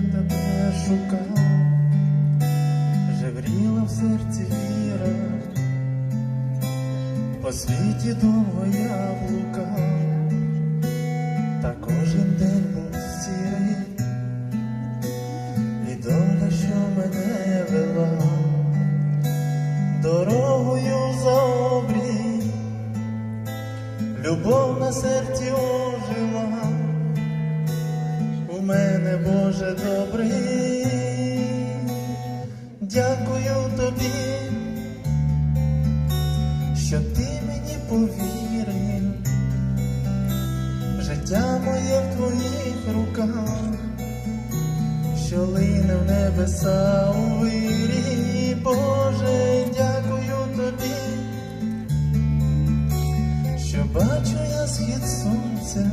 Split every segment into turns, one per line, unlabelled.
тебе шукав, жевріла в серці віра, по світі довго я блукав, та кожен день був сірий, і доля, що мене вела, дорогою за обрій, любов на серці Боже добрий, дякую тобі, що ти мені повірив, життя моє в твоїх руках, що лине в небеса у вирі, Боже, дякую тобі, що бачу я схід сонця.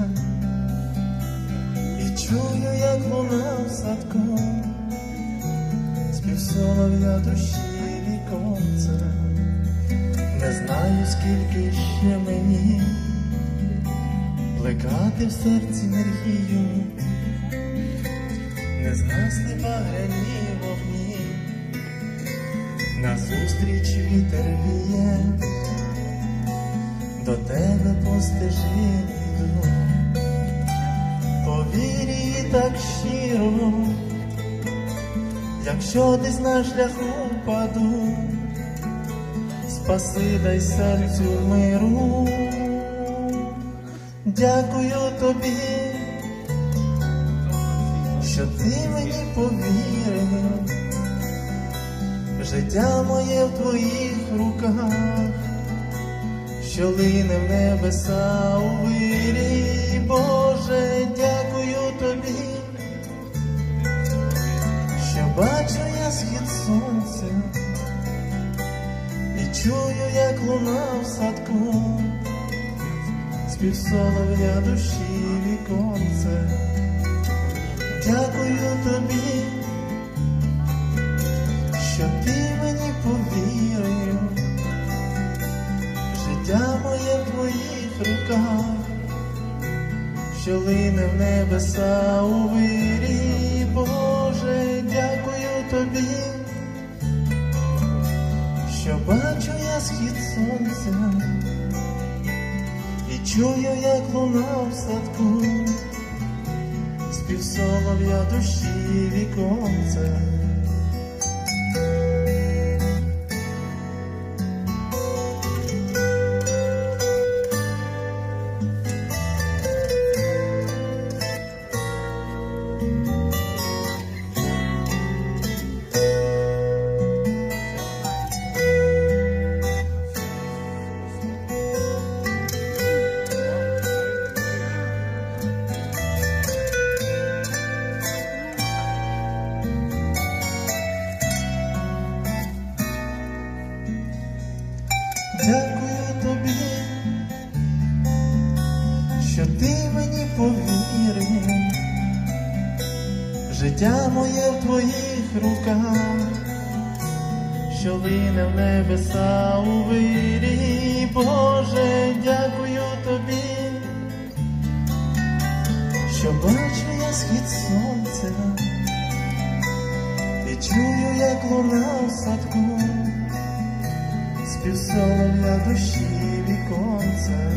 Чую, як луна в садку, спів солов'я душі віконця, не знаю, скільки ще мені плекати в серці енергію, не згасли багряні вогні, назустріч вітер віє, до тебе по йду вірі так щиро, якщо десь на шляху паду, спаси дай серцю миру, дякую тобі, що ти мені повірив, життя моє в твоїх руках що лине в небеса у вирі, бачу я схід сонця і чую, як луна в садку, спів солов'я душі віконце, дякую тобі, що ти мені повірив. Життя моє в твоїх руках, що лине в небеса у вирі, Боже, дякую тобі, що бачу я схід сонця і чую, як луна в садку, співсолов'я душі віконце. Дякую тобі, що ти мені повірив, життя моє в твоїх руках, що лине в небеса у вирі, Боже, дякую тобі, що бачу я схід сонця і чую, як луна в садку спів на душі віконце,